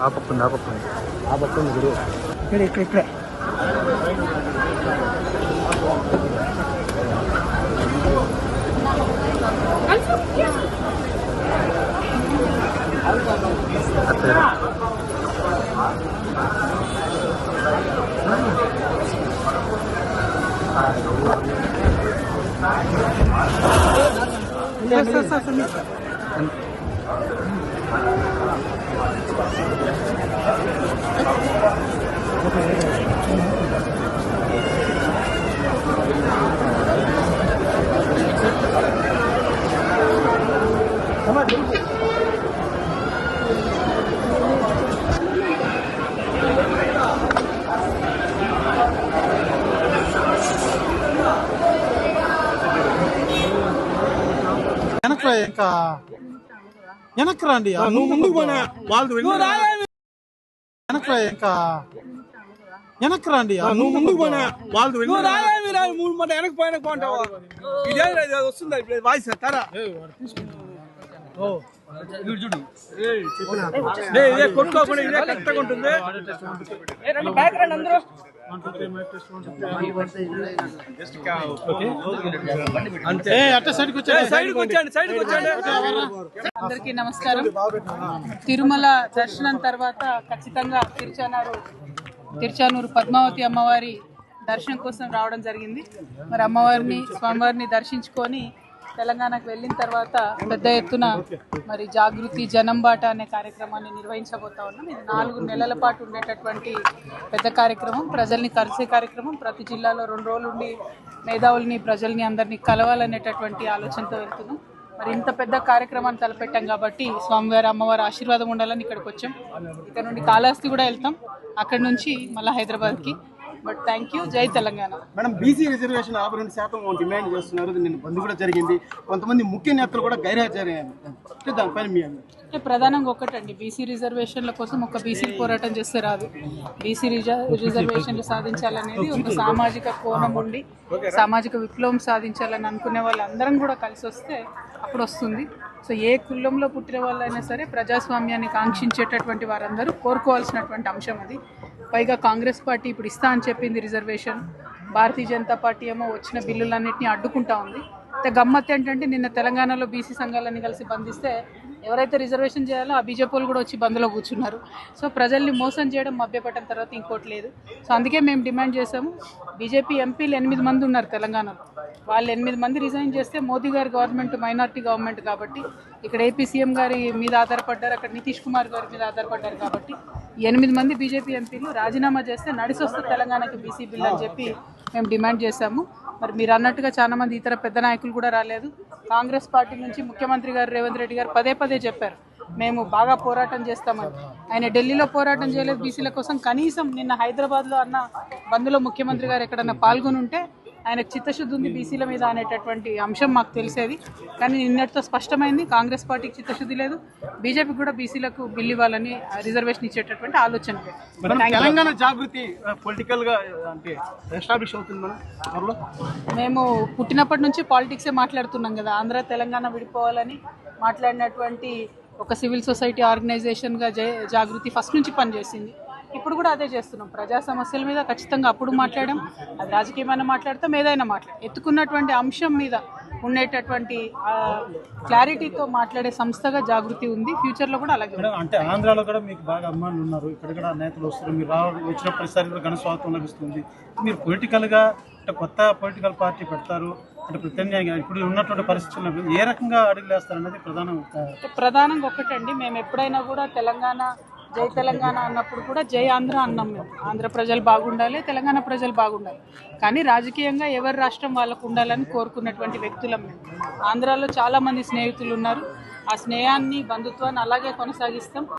ఆ పక్క ఉంది ఆ పక్క ఉంది ఆ పక్క ఉంది గురువు ఇక్కడ ఇక్కడ ఇక్కడ అట్లే సార్ సార్ సార్ సార్ వెనక్కి రా వెనక వెనక్కి రండి నువ్వు ముందుకు పోయినా వాళ్ళు వెనక్కి రా ఇంకా వెనక్కి రండి నువ్వు ముందుకు పోయినా వాళ్ళు నువ్వు రాయేమి రా మూడు మాట వెనక పోయిన పోంటావా ఇదే ఇది వస్తుందా ఇప్పుడు వాయిస్ తరా లే, ఇదే కొట్టుకోకుండా ఇదే కరెక్ట్గా ఉంటుంది. ఏ, రండి, బ్యాక్ రండి అందరూ. అంతే ఏ అట్ట సైడ్కి వచ్చా సైడ్కి వచ్చాండి సైడ్కి వచ్చాండి అందరికీ నమస్కారం. తిరుమల దర్శనం తర్వాత ఖచ్చితంగా తిరుచానూరు తిరుచానూరు పద్మావతి అమ్మవారి దర్శనం కోసం రావడం జరిగింది. మరి అమ్మవారిని స్వామివారిని దర్శించుకొని తెలంగాణకు వెళ్ళిన తర్వాత పెద్ద ఎత్తున మరి జాగృతి జనం బాట అనే కార్యక్రమాన్ని నిర్వహించబోతా ఉన్నాం. ఇది నాలుగు నెలల పాటు ఉండేటటువంటి పెద్ద కార్యక్రమం. ప్రజల్ని కలిసే కార్యక్రమం. ప్రతి జిల్లాలో రెండు రోజులు ఉండి మేధావుల్ని ప్రజల్ని అందరినీ కలవాలనేటటువంటి ఆలోచనతో వెళ్తున్నాం. మరి ఇంత పెద్ద కార్యక్రమాన్ని తలపెట్టాం కాబట్టి స్వామివారి అమ్మవారి ఆశీర్వాదం ఉండాలని ఇక్కడికి వచ్చాం. ఇక్కడ నుండి కాళహస్తి కూడా వెళ్తాం. అక్కడ నుంచి మళ్ళీ హైదరాబాద్కి. బట్ థ్యాంక్ యూ జై తెలంగాణ. మేడం బీసీ రిజర్వేషన్ యాభై రెండు శాతం డిమాండ్ చేస్తున్నారు. నిన్న బంద్ కూడా జరిగింది. కొంతమంది ముఖ్య నేతలు కూడా గైర్హాజరయ్యారు అంటే దానిపైన మీ అంటే ప్రధానంగా ఒకటండి. బీసీ రిజర్వేషన్ల కోసం ఒక బీసీ పోరాటం చేస్తే రాదు. బీసీ రిజర్వేషన్లు సాధించాలనేది ఒక సామాజిక కోణం ఉండి సామాజిక విప్లవం సాధించాలని అనుకునే వాళ్ళందరం కూడా కలిసి వస్తే అప్పుడు వస్తుంది సో ఏ కులంలో పుట్టిన వాళ్ళైనా సరే ప్రజాస్వామ్యాన్ని కాంక్షించేటటువంటి వారందరూ కోరుకోవాల్సినటువంటి అంశం అది. పైగా కాంగ్రెస్ పార్టీ ఇప్పుడు ఇస్తా అని చెప్పింది రిజర్వేషన్. భారతీయ జనతా పార్టీ ఏమో వచ్చిన బిల్లులన్నింటినీ అడ్డుకుంటా ఉంది. గమ్మత్ ఏంటంటే నిన్న తెలంగాణలో బీసీ సంఘాలన్నీ కలిసి బంధిస్తే ఎవరైతే రిజర్వేషన్ చేయాలో ఆ బీజేపీలు కూడా వచ్చి బంద్లో కూర్చున్నారు. సో ప్రజల్ని మోసం చేయడం మభ్యపట్టిన తర్వాత ఇంకోటి లేదు. సో అందుకే మేము డిమాండ్ చేసాము బీజేపీ ఎంపీలు ఎనిమిది మంది ఉన్నారు తెలంగాణలో. వాళ్ళు ఎనిమిది మంది రిజైన్ చేస్తే మోదీ గారి గవర్నమెంట్ మైనార్టీ గవర్నమెంట్ కాబట్టి ఇక్కడ ఏపీ సీఎం గారి మీద ఆధారపడ్డారు అక్కడ నితీష్ కుమార్ గారి మీద ఆధారపడ్డారు కాబట్టి ఎనిమిది మంది బీజేపీ ఎంపీలు రాజీనామా చేస్తే నడిసొస్తే తెలంగాణకి బీసీ బిల్ అని చెప్పి మేము డిమాండ్ చేశాము. మరి మీరు అన్నట్టుగా చాలా మంది ఇతర పెద్ద నాయకులు కూడా రాలేదు. కాంగ్రెస్ పార్టీ నుంచి ముఖ్యమంత్రి గారు రేవంత్ రెడ్డి గారు పదే పదే చెప్పారు మేము బాగా పోరాటం చేస్తామని. ఆయన ఢిల్లీలో పోరాటం చేయలేదు బీసీల కోసం కనీసం నిన్న హైదరాబాద్లో అన్న బంద్లో ముఖ్యమంత్రి గారు ఎక్కడన్నా పాల్గొని ఉంటే ఆయనకు చిత్తశుద్ధి ఉంది బీసీల మీద అనేటటువంటి అంశం మాకు తెలిసేది. కానీ నిన్నటితో స్పష్టమైంది కాంగ్రెస్ పార్టీకి చిత్తశుద్ధి లేదు. బీజేపీకి కూడా బీసీలకు బిల్లు ఇవ్వాలని రిజర్వేషన్ ఇచ్చేటటువంటి ఆలోచన తెలంగాణ జాగృతి పొలిటికల్గా అంటే ఎస్టాబ్లిష్ అవుతుంది మేము పుట్టినప్పటి నుంచి పాలిటిక్సే మాట్లాడుతున్నాం కదా. ఆంధ్ర తెలంగాణ విడిపోవాలని మాట్లాడినటువంటి ఒక సివిల్ సొసైటీ ఆర్గనైజేషన్గా జాగృతి ఫస్ట్ నుంచి పనిచేసింది. ఇప్పుడు కూడా అదే చేస్తున్నాం. ప్రజా సమస్యల మీద ఖచ్చితంగా అప్పుడు మాట్లాడాం. అది రాజకీయమైన మాట్లాడతాం ఏదైనా మాట్లాడతాం ఎత్తుకున్నటువంటి అంశం మీద ఉండేటటువంటి క్లారిటీతో మాట్లాడే సంస్థగా జాగృతి ఉంది. ఫ్యూచర్లో కూడా అలాగే. అంటే ఆంధ్రాలో కూడా మీకు బాగా అభిమానులు ఉన్నారు. ఇక్కడ కూడా నేతలు వస్తారు మీరు వచ్చిన ప్రతిసారి ఘన స్వాగతం లభిస్తుంది. మీరు పొలిటికల్గా అంటే కొత్త పొలిటికల్ పార్టీ పెడతారు. అంటే ప్రత్యామ్నాయంగా ఇప్పుడు ఉన్నటువంటి పరిస్థితుల్లో ఏ రకంగా అడుగులు వేస్తారనేది ప్రధాన ప్రధానంగా ఒకటండి. మేము ఎప్పుడైనా కూడా తెలంగాణ జై తెలంగాణ అన్నప్పుడు కూడా జై ఆంధ్ర అన్నాం మేము. ఆంధ్ర ప్రజలు బాగుండాలి తెలంగాణ ప్రజలు బాగుండాలి. కానీ రాజకీయంగా ఎవరి రాష్ట్రం వాళ్ళకు ఉండాలని కోరుకున్నటువంటి వ్యక్తులం మేము. ఆంధ్రాలో చాలామంది స్నేహితులు ఉన్నారు. ఆ స్నేహాన్ని బంధుత్వాన్ని అలాగే కొనసాగిస్తాం.